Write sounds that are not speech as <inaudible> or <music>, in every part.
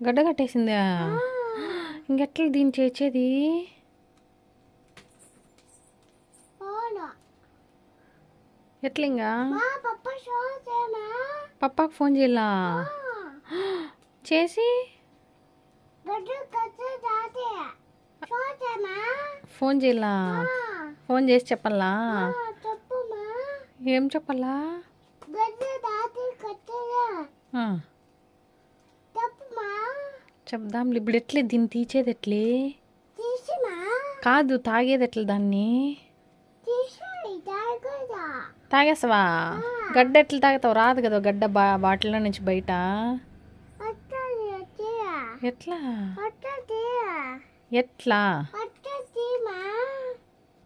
గడ్డ కట్టేసిందా? ఇంకెట్లా దీన్ని చేసేది అవునా? ఎట్లా ఇంకా మా పప్ప చూసేమా పప్పాకు ఫోన్ చేయాలా? చేసి? ఫోన్ చేయాలా? ఫోన్ చేసి చెప్పాలా? ఏం చెప్పాలా? చెప్దాం ఇప్పుడు ఎట్లే? దీన్ని తీసేది ఎట్లే? కాదు తాగేది ఎట్లా దాన్ని? తాగేస్తావా? గడ్డ ఎట్లా తాగుతావు? రాదు కదా గడ్డ బా బాటిల్లో నుంచి బయట. ఎట్లా? ఎట్లా?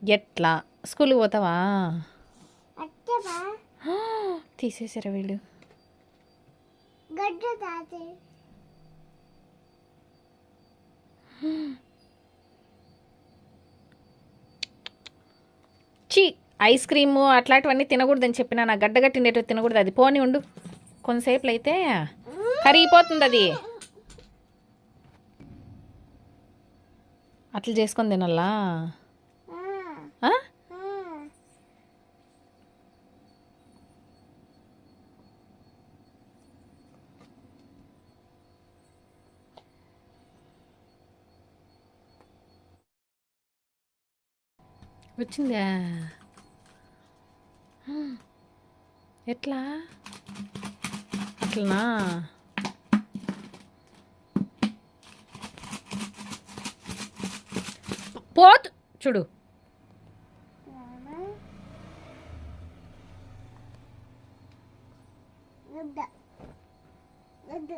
ఎట్లా? స్కూల్కి పోతావా? <gasps> తీసేసారా వీళ్ళు? గడ్డ చీ ఐస్ క్రీము అట్లాంటివన్నీ తినకూడదని చెప్పిన నా గడ్డ తినకూడదు అది. పోని ఉండు. కొంతసేపులో అయితే కరిగిపోతుంది అది అట్లా చేసుకొని తినల్లా వచ్చిందా? ఎట్లా? అట్లనా? పోతు చూడు. గడ్డ గడ్డ